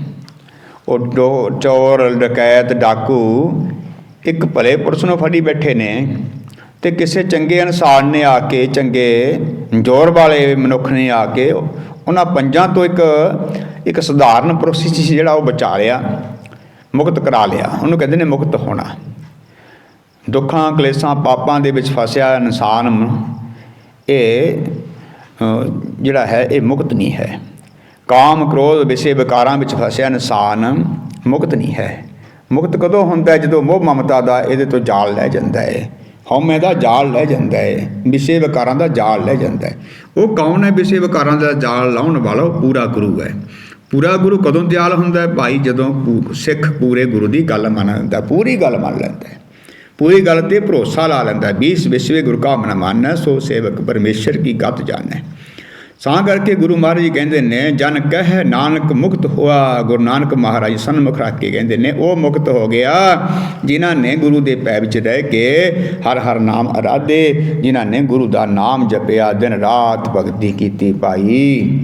ਉਹ ਡੋ- ਚੋਰ, ਡਕੈਤ, ਡਾਕੂ, ਇੱਕ ਭਲੇ ਪੁਰਸ਼ ਨੂੰ ਫੜੀ ਬੈਠੇ ਨੇ ਤੇ ਕਿਸੇ ਚੰਗੇ ਇਨਸਾਨ ਨੇ ਆ ਕੇ, ਚੰਗੇ ਜ਼ੋਰ ਵਾਲੇ ਮਨੁੱਖ ਨੇ ਆ ਕੇ ਉਹਨਾਂ ਪੰਜਾਂ ਤੋਂ ਇੱਕ ਇੱਕ ਸਧਾਰਨ ਪੁਰਸ਼ ਸੀ ਜਿਹੜਾ ਉਹ ਬਚਾ ਲਿਆ, ਮੁਕਤ ਕਰਾ ਲਿਆ। ਉਹਨੂੰ ਕਹਿੰਦੇ ਨੇ ਮੁਕਤ ਹੋਣਾ। ਦੁੱਖਾਂ, ਕਲੇਸ਼ਾਂ ਪਾਪਾਂ ਦੇ ਵਿੱਚ ਫਸਿਆ ਇਨਸਾਨ ਇਹ ਜਿਹੜਾ ਹੈ, ਇਹ ਮੁਕਤ ਨਹੀਂ ਹੈ। ਕਾਮ, ਕ੍ਰੋਧ, ਵਿਸੇ, ਵਿਕਾਰਾਂ ਵਿੱਚ ਫਸਿਆ ਇਨਸਾਨ ਮੁਕਤ ਨਹੀਂ ਹੈ। ਮੁਕਤ ਕਦੋਂ ਹੁੰਦਾ ਹੈ? ਜਦੋਂ ਮੋਹ ਮਮਤਾ ਦਾ ਇਹਦੇ ਤੋਂ ਜਾਲ ਲੈ ਜਾਂਦਾ ਹੈ। ਹਉਮੈ ਦਾ ਜਾਲ ਲੈ ਜਾਂਦਾ ਹੈ। ਵਿਸੇ, ਵਿਕਾਰਾਂ ਦਾ ਜਾਲ ਲੈ ਜਾਂਦਾ ਹੈ। ਉਹ ਕੌਣ ਹੈ? ਵਿਸੇ, ਵਿਕਾਰਾਂ ਦਾ ਜਾਲ ਲਾਉਣ ਵਾਲਾ ਪੂਰਾ ਗੁਰੂ ਹੈ। ਪੂਰਾ ਗੁਰੂ ਕਦੋਂ ਦਿਆਲ ਹੁੰਦਾ ਹੈ? ਭਾਈ ਜਦੋਂ ਪੂ- ਸਿੱਖ ਪੂਰੇ ਗੁਰੂ ਦੀ ਗੱਲ ਮੰਨਦਾ, ਪੂਰੀ ਗੱਲ ਮੰਨ ਲੈਂਦਾ ਹੈ। ਪੂਰੀ ਗੱਲ ਤੇ ਭਰੋਸਾ ਲਾ ਲੈਂਦਾ ਹੈ। ਬੀਸ ਵਿਸ਼ਵੇ ਗੁਰ ਕਾ ਮਨ ਮਾਨੈ ਸੋ ਸੇਵਕ ਪਰਮੇਸ਼ਰ ਕੀ ਗਤ ਜਾਣੈ ਸਾਂ ਕਰਕੇ ਗੁਰੂ ਮਹਾਰਾਜ ਜੀ ਕਹਿੰਦੇ ਨੇ, ਜਨ ਕਹਿ ਨਾਨਕ ਮੁਕਤ ਹੋਆ, ਗੁਰੂ ਨਾਨਕ ਮਹਾਰਾਜ ਸਨਮੁਖ ਰੱਖ ਕੇ ਕਹਿੰਦੇ ਨੇ, ਉਹ ਮੁਕਤ ਹੋ ਗਿਆ, ਜਿਨ੍ਹਾਂ ਨੇ ਗੁਰੂ ਦੇ ਪੈ ਵਿੱਚ ਰਹਿ ਕੇ ਹਰ ਹਰ ਨਾਮ ਅਰਾਧੇ, ਜਿਨ੍ਹਾਂ ਨੇ ਗੁਰੂ ਦਾ ਨਾਮ ਜਪਿਆ, ਦਿਨ ਰਾਤ ਭਗਤੀ ਕੀਤੀ ਭਾਈ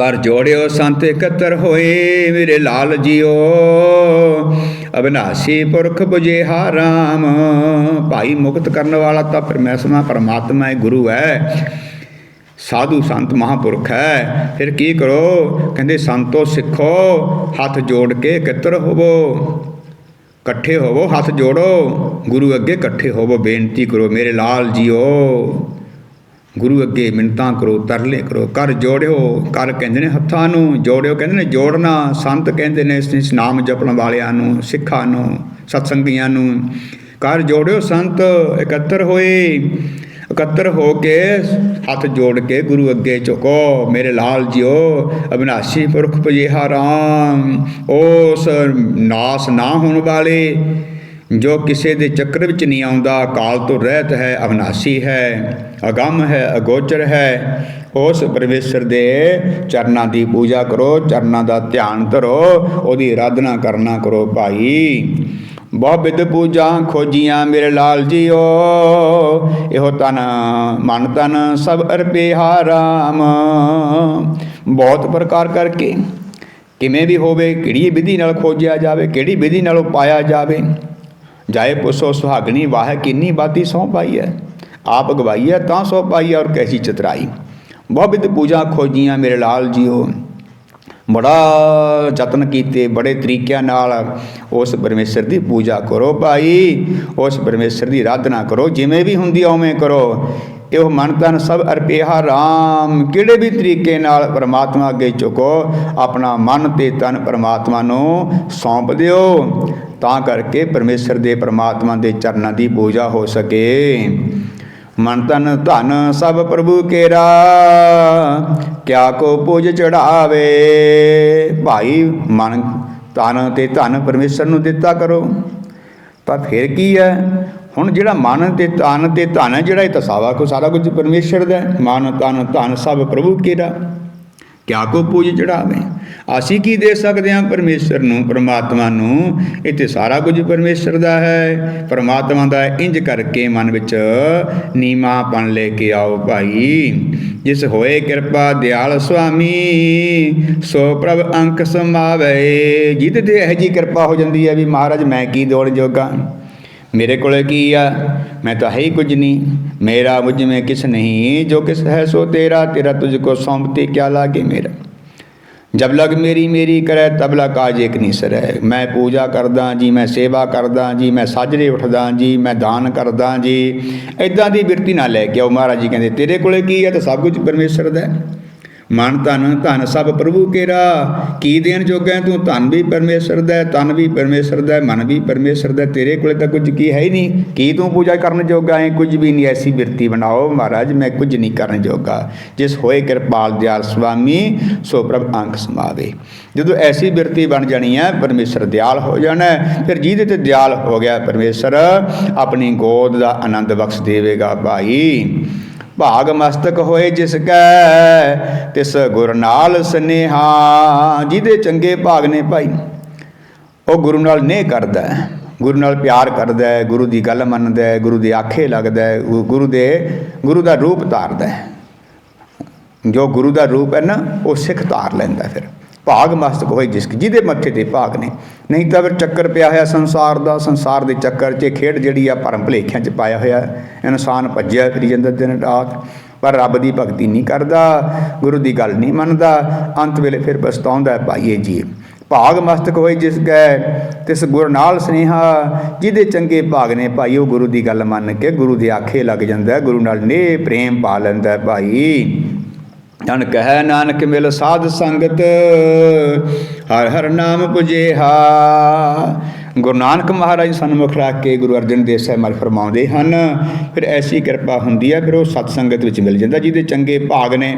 ਕਰ ਜੋੜਿਓ ਸੰਤ ਇਕੱਤਰ ਹੋਏ ਮੇਰੇ ਲਾਲ ਜੀਓ। ਅਬਨਾਸੀ ਪੁਰਖ 부ਜੇਹਾ ਰਾਮ। ਭਾਈ ਮੁਕਤ ਕਰਨ ਵਾਲਾ ਤਾਂ ਪਰਮੇਸ਼ਰ ਪਰਮਾਤਮਾ ਹੈ ਗੁਰੂ ਹੈ। ਸਾਧੂ ਸੰਤ ਮਹਾਪੁਰਖ ਹੈ। ਫਿਰ ਕੀ ਕਰੋ? ਕਹਿੰਦੇ ਸੰਤੋ ਸਿੱਖੋ, ਹੱਥ ਜੋੜ ਕੇ ਇਕੱਤਰ ਹੋਵੋ। ਇਕੱਠੇ ਹੋਵੋ, ਹੱਥ ਜੋੜੋ। ਗੁਰੂ ਅੱਗੇ ਇਕੱਠੇ ਹੋਵੋ। ਬੇਨਤੀ ਕਰੋ ਮੇਰੇ ਲਾਲ ਜੀਓ। ਗੁਰੂ ਅੱਗੇ ਮਿੰਤਾਂ ਕਰੋ, ਤਰਲੇ ਕਰੋ, ਕਰ ਜੋੜਿਓ, ਕਰ ਕਹਿੰਦੇ ਨੇ ਹੱਥਾਂ ਨੂੰ, ਜੋੜਿਓ ਕਹਿੰਦੇ ਨੇ ਜੋੜਨਾ, ਸੰਤ ਕਹਿੰਦੇ ਨੇ ਇਸ ਨਾਮ ਜਪਣ ਵਾਲਿਆਂ ਨੂੰ, ਸਿੱਖਾਂ ਨੂੰ, ਸਤਸੰਗੀਆਂ ਨੂੰ, ਕਰ ਜੋੜਿਓ ਸੰਤ, ਇਕੱਤਰ ਹੋਏ, ਇਕੱਤਰ ਹੋ ਕੇ ਹੱਥ ਜੋੜ ਕੇ ਗੁਰੂ ਅੱਗੇ ਝੁਕੋ, ਮੇਰੇ ਲਾਲ ਜੀਓ, ਅਬਨਾਸ਼ੀ ਪੁਰਖ ਪਜੇਹਾ ਰਾਮ ਉਸ ਨਾਸ ਨਾ ਹੋਣ ਵਾਲੇ ਜੋ ਕਿਸੇ ਦੇ ਚੱਕਰ ਵਿੱਚ ਨਹੀਂ ਆਉਂਦਾ ਕਾਲ ਤੋਂ ਰਹਿਤ ਹੈ, ਅਵਨਾਸੀ ਹੈ, ਅਗੰਮ ਹੈ, ਅਗੋਚਰ ਹੈ, ਉਸ ਪਰਮੇਸ਼ਰ ਦੇ ਚਰਨਾਂ ਦੀ ਪੂਜਾ ਕਰੋ, ਚਰਨਾਂ ਦਾ ਧਿਆਨ ਧਰੋ, ਉਹਦੀ ਆਰਾਧਨਾ ਕਰਨਾ ਕਰੋ ਭਾਈ। ਬਹੁ ਬਿਦ ਪੂਜਾ ਖੋਜੀਆਂ ਮੇਰੇ ਲਾਲ ਜੀਓ, ਇਹੋ ਤਨ ਮਨ ਤਨ ਸਭ ਅਰਪੇ ਰਾਮ ਬਹੁਤ ਪ੍ਰਕਾਰ ਕਰਕੇ ਕਿਵੇਂ ਵੀ ਹੋਵੇ, ਕਿਹੜੀ ਵਿਧੀ ਨਾਲ ਖੋਜਿਆ ਜਾਵੇ, ਕਿਹੜੀ ਵਿਧੀ ਨਾਲ ਪਾਇਆ ਜਾਵੇ ਜਾਏ ਪੁੱਛੋ ਸੁਹਾਗਣੀ ਵਾਹ, ਕਿੰਨੀ ਬਾਤੀ ਸੌ ਪਾਈ ਹੈ? ਆਪ ਗਵਾਈ ਹੈ, ਤਾਂ ਸੌ ਪਾਈ ਹੈ ਔਰ ਕੈਸੀ ਚਤਰਾਈ। ਬਹੁ ਪੂਜਾ ਖੋਜੀਆਂ ਮੇਰੇ ਲਾਲ ਜੀਓ। ਬੜਾ ਯਤਨ ਕੀਤੇ ਬੜੇ ਤਰੀਕਿਆਂ ਨਾਲ। ਉਸ ਪਰਮੇਸ਼ਰ ਦੀ ਪੂਜਾ ਕਰੋ ਭਾਈ, ਉਸ ਪਰਮੇਸ਼ਰ ਦੀ ਆਰਾਧਨਾ ਕਰੋ, ਜਿਵੇਂ ਵੀ ਹੁੰਦੀ ਆ ਉਵੇਂ ਕਰੋ। ਇਹੋ ਮਨ ਤਨ ਸਭ ਅਰਪਿਆ ਰਾਮ। ਕਿਹੜੇ ਵੀ ਤਰੀਕੇ ਨਾਲ ਪਰਮਾਤਮਾ ਅੱਗੇ ਝੁਕੋ, ਆਪਣਾ ਮਨ ਤੇ ਤਨ ਪਰਮਾਤਮਾ ਨੂੰ ਸੌਂਪ ਦਿਓ। ਤਾਂ ਕਰਕੇ ਪਰਮੇਸ਼ਰ ਦੇ ਪਰਮਾਤਮਾ ਦੇ ਚਰਨਾਂ ਦੀ ਪੂਜਾ ਹੋ ਸਕੇ। ਮਨ ਤਨ ਧਨ ਸਭ ਪ੍ਰਭੂ ਕੇਰਾ, ਕਿਆ ਕੋ ਪੂਜ ਚੜਾਵੇ। ਭਾਈ ਮਨ ਤਨ ਤੇ ਧਨ ਪਰਮੇਸ਼ਰ ਨੂੰ ਦਿੱਤਾ ਕਰੋ। ਤਾਂ ਫਿਰ ਕੀ ਹੈ? ਹੁਣ ਜਿਹੜਾ ਮਨ ਤੇ ਤਨ ਤੇ ਧਨ ਹੈ, ਜਿਹੜਾ ਇਹ ਤਾਂ ਸਾਰਾ ਕੋ ਸਾਰਾ ਕੁਝ ਪਰਮੇਸ਼ਰ ਦਾ ਮਨ, ਤਨ, ਧਨ ਸਭ ਪ੍ਰਭੂ ਕੇਰਾ। ਕਿਆ ਕੋ ਪੂਜ ਚੜਾਵੇ ਅਸੀਂ ਕੀ ਦੇ ਸਕਦੇ ਹਾਂ ਪਰਮੇਸ਼ਰ ਨੂੰ, ਪਰਮਾਤਮਾ ਨੂੰ? ਇੱਥੇ ਸਾਰਾ ਕੁਝ ਪਰਮੇਸ਼ਰ ਦਾ ਹੈ। ਪਰਮਾਤਮਾ ਦਾ ਇੰਜ ਕਰਕੇ ਮਨ ਵਿੱਚ ਨੀਮਾ ਪਣ ਲੈ ਕੇ ਆਓ ਭਾਈ। ਜਿਸ ਹੋਏ ਕਿਰਪਾ ਦਿਆਲ ਸੁਆਮੀ, ਸੋ ਪ੍ਰਭ ਅੰਕ ਸਮਾਵੇ। ਜਿਹਦੇ ਤੇ ਇਹ ਜੀ ਕਿਰਪਾ ਹੋ ਜਾਂਦੀ ਹੈ ਵੀ ਮਹਾਰਾਜ ਮੈਂ ਕੀ ਦੌੜ ਜੋਗਾ? ਮੇਰੇ ਕੋਲੇ ਕੀ ਆ? ਮੈਂ ਤਾਂ ਹੈ ਹੀ ਕੁਝ ਨਹੀਂ। ਮੇਰਾ ਮੁਝ ਮੈਂ ਕਿਸ ਨਹੀਂ, ਜੋ ਕਿਸ ਹੈ ਸੋ ਤੇਰਾ ਤੇਰਾ ਤੁਝ ਕੋ ਸੌਂਪਤੇ ਕਿਆ ਲਾਗੇ ਮੇਰਾ। ਜਬ ਲਗ ਮੇਰੀ ਮੇਰੀ ਕਰੈ, ਤਬ ਲਗ ਕਾਜ ਇੱਕ ਨਹੀਂ ਸਰੈ। ਮੈਂ ਪੂਜਾ ਕਰਦਾ ਜੀ, ਮੈਂ ਸੇਵਾ ਕਰਦਾ ਜੀ, ਮੈਂ ਸਾਜਰੇ ਉੱਠਦਾ ਜੀ, ਮੈਂ ਦਾਨ ਕਰਦਾ ਜੀ। ਇਦਾਂ ਦੀ ਬਿਰਤੀ ਨਾ ਲੈ ਕੇ ਆਓ ਮਹਾਰਾਜ ਜੀ, ਕਹਿੰਦੇ, ਤੇਰੇ ਕੋਲੇ ਕੀ ਹੈ ਤਾਂ ਸਭ ਕੁਝ ਪਰਮੇਸ਼ਰ ਦਾ ਮਨ ਧਨ ਧਨ ਸਭ ਪ੍ਰਭੂ ਕੇਰਾ। ਕੀ ਦੇਣ ਜੋਗਾ ਤੂੰ? ਧਨ ਵੀ ਪਰਮੇਸ਼ਰ ਦਾ ਹੈ, ਤਨ ਵੀ ਪਰਮੇਸ਼ਰ ਦਾ ਮਨ ਵੀ ਪਰਮੇਸ਼ਰ ਦਾ ਤੇਰੇ ਕੋਲੇ ਤਾਂ ਕੁਝ ਕੀ ਹੈ ਹੀ ਨਹੀਂ। ਕੀ ਤੂੰ ਪੂਜਾ ਕਰਨ ਜੋਗਾ ਹੈ? ਕੁਝ ਵੀ ਨਹੀਂ। ਐਸੀ ਬਿਰਤੀ ਬਣਾਓ ਮਹਾਰਾਜ ਮੈਂ ਕੁਝ ਨਹੀਂ ਕਰਨ ਜੋਗਾ। ਜਿਸ ਹੋਏ ਕਿਰਪਾਲ ਦਿਆਲ ਸੁਆਮੀ ਸੋ ਪ੍ਰਭ ਅੰਕ ਸਮਾਵੇ। ਜਦੋਂ ਐਸੀ ਬਿਰਤੀ ਬਣ ਜਾਣੀ ਹੈ ਪਰਮੇਸ਼ਰ ਦਿਆਲ ਹੋ ਜਾਣਾ ਫਿਰ ਜਿਹਦੇ ਤੇ ਦਿਆਲ ਹੋ ਗਿਆ ਪਰਮੇਸ਼ਰ ਆਪਣੀ ਗੋਦ ਦਾ ਆਨੰਦ ਬਖਸ਼ ਦੇਵੇਗਾ ਭਾਈ। ਭਾਗ ਮਸਤਕ ਹੋਏ ਜਿਸ ਕੈ, ਤਿਸ ਗੁਰ ਨਾਲ ਸਨੇਹਾ, ਜਿਹਦੇ ਚੰਗੇ ਭਾਗ ਨੇ ਭਾਈ। ਉਹ ਗੁਰੂ ਨਾਲ ਨੇ ਕਰਦਾ ਹੈ, ਗੁਰੂ ਨਾਲ ਪਿਆਰ ਕਰਦਾ ਹੈ, ਗੁਰੂ ਦੀ ਗੱਲ ਮੰਨਦਾ ਹੈ, ਗੁਰੂ ਦੇ ਆਖੇ ਲੱਗਦਾ ਹੈ ਗੁਰੂ ਦੇ, ਗੁਰੂ ਦਾ ਰੂਪ ਧਾਰਦਾ ਹੈ। ਜੋ ਗੁਰੂ ਦਾ ਰੂਪ ਹੈ ਨਾ, ਉਹ ਸਿੱਖ ਧਾਰ ਲੈਂਦਾ ਫਿਰ। ਭਾਗ ਮਸਤਕ ਹੋਏ ਜਿਸ ਜਿਹਦੇ ਮੱਥੇ ਤੇ ਭਾਗ ਨੇ। ਨਹੀਂ ਤਾਂ ਫਿਰ ਚੱਕਰ ਪਿਆ ਹੋਇਆ ਸੰਸਾਰ ਦਾ, ਸੰਸਾਰ ਦੇ ਚੱਕਰ 'ਚ ਖੇਡ ਜਿਹੜੀ ਆ ਭਰਮ ਭੁਲੇਖਿਆਂ 'ਚ ਪਾਇਆ ਹੋਇਆ। ਇਨਸਾਨ ਭੱਜਿਆ ਫਿਰ ਜਾਂਦਾ ਦਿਨ ਰਾਤ, ਪਰ ਰੱਬ ਦੀ ਭਗਤੀ ਨਹੀਂ ਕਰਦਾ, ਗੁਰੂ ਦੀ ਗੱਲ ਨਹੀਂ ਮੰਨਦਾ। ਅੰਤ ਵੇਲੇ ਫਿਰ ਪਛਤਾਉਂਦਾ ਹੈ, ਭਾਈਏ ਜੀ, ਭਾਗ ਮਸਤਕ ਹੋਏ ਜਿਸ ਕੈ, ਤਿਸ ਗੁਰ ਨਾਲ ਸਨੇਹਾ, ਜਿਹਦੇ ਚੰਗੇ ਭਾਗ ਨੇ ਭਾਈ, ਉਹ ਗੁਰੂ ਦੀ ਗੱਲ ਮੰਨ ਕੇ ਗੁਰੂ ਦੇ ਆਖੇ ਲੱਗ ਜਾਂਦਾ ਗੁਰੂ ਨਾਲ ਨੇ ਪ੍ਰੇਮ ਪਾ ਲੈਂਦਾ ਭਾਈ। ਜਨ ਕਹੈ ਨਾਨਕ ਮਿਲ ਸਾਧ ਸੰਗਤ, ਹਰ ਹਰ ਨਾਮ ਪੁਜੇਹਾ। ਗੁਰੂ ਨਾਨਕ ਮਹਾਰਾਜ ਸਨਮੁਖ ਰੱਖ ਕੇ ਗੁਰੂ ਅਰਜਨ ਦੇਵ ਸਾਹਿਬ ਮਰ ਫਰਮਾਉਂਦੇ ਹਨ, ਫਿਰ ਐਸੀ ਕਿਰਪਾ ਹੁੰਦੀ ਹੈ ਫਿਰ ਉਹ ਸਤ ਸੰਗਤ ਵਿੱਚ ਮਿਲ ਜਾਂਦਾ, ਜਿਹਦੇ ਚੰਗੇ ਭਾਗ ਨੇ,